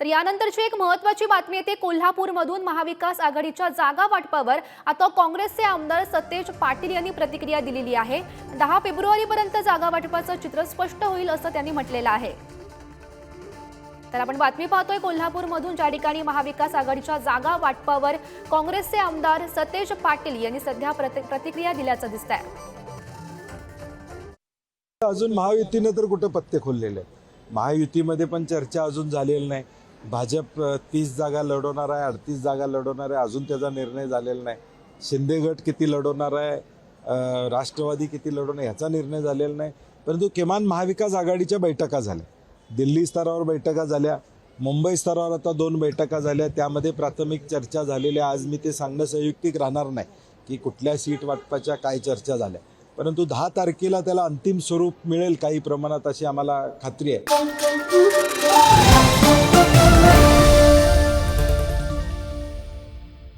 तर यानंतरची एक महत्वाची बातमी येते कोल्हापूरमधून महाविकास आघाडीच्या जागा वाटपावर आता काँग्रेसचे आमदार सतेज पाटील यांनी प्रतिक्रिया दिलेली आहे. दहा फेब्रुवारीपर्यंत जागा वाटपाचं चित्र स्पष्ट होईल असं त्यांनी म्हटलेलं आहे. तर आपण बातमी पाहतोय कोल्हापूरमधून ज्या ठिकाणी महाविकास आघाडीच्या जागा वाटपावर काँग्रेसचे आमदार सतेज पाटील यांनी सध्या प्रतिक्रिया दिल्याचं दिसत आहे अजून महायुतीनं तर कुठं पत्ते खोललेले महायुतीमध्ये पण चर्चा अजून झालेली नाही. भाजप तीस जागा लढवणार आहे अडतीस जागा लढवणार आहे अजून त्याचा निर्णय झालेला नाही. शिंदे गट किती लढवणार आहे राष्ट्रवादी किती लढवणार ह्याचा निर्णय झालेला नाही. परंतु किमान महाविकास आघाडीच्या बैठका झाल्या. दिल्ली स्तरावर बैठका झाल्या. मुंबई स्तरावर आता दोन बैठका झाल्या. त्यामध्ये प्राथमिक चर्चा झालेल्या आज मी ते सांगणं संयुक्तिक राहणार नाही की कुठल्या सीट वाटपाच्या काय चर्चा झाल्या. परंतु दहा तारखेला त्याला अंतिम स्वरूप मिळेल काही प्रमाणात अशी आम्हाला खात्री आहे.